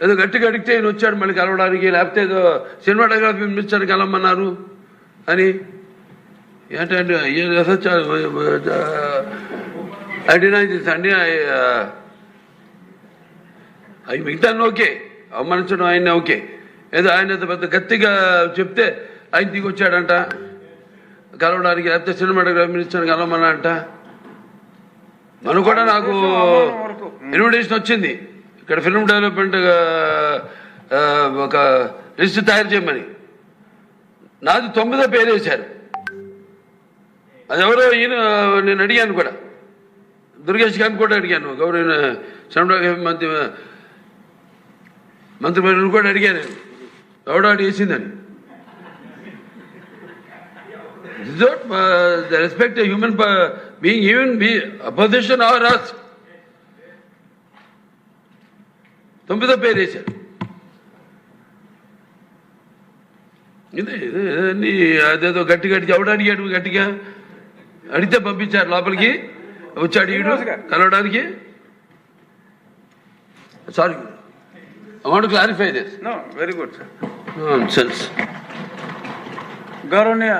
ఏదో గట్టిగా అడిగితే ఈయన వచ్చాడు మళ్ళీ కలవడానికి లేకపోతే ఏదో సినిమాటోగ్రఫీ మినిస్టర్ కలవమన్నారు అని. ఏంటంటే అడిగినా అండి అవి మిగతాన్ని ఓకే అవమానించడం ఆయన ఓకే. ఏదో ఆయన పెద్ద గట్టిగా చెప్తే ఆయన దిగి వచ్చాడంట. కలవడానికి లేకపోతే సినిమాటోగ్రఫీ మినిస్టర్ కలవమన్నా అంట మనం కూడా నాకు ఇన్విటేషన్ వచ్చింది. ఇక్కడ ఫిల్మ్ డెవలప్మెంట్ ఒక లిస్ట్ తయారు చేయమని. నాది తొమ్మిదో పేరు వేశారు. అది ఎవరో ఈయన నేను అడిగాను కూడా. దుర్గేష్ గారిని కూడా అడిగాను. గౌరవ సినిమాటోగ్రఫీ మంత్రి మంత్రి కూడా అడిగాను. నేను ఎవడో అడి వేసిందని. Respect human being the be opposition are uh, తొమ్మిదో పేరు వేశారు. ఇదే అదేదో గట్టి గట్టి ఎవడు అడిగాడు గట్టిగా? అడిగితే పంపించారు లోపలికి. వచ్చాడు ఈడు కలవడానికి. Sorry want clarify this very good, sir. Sense గౌరవనీయ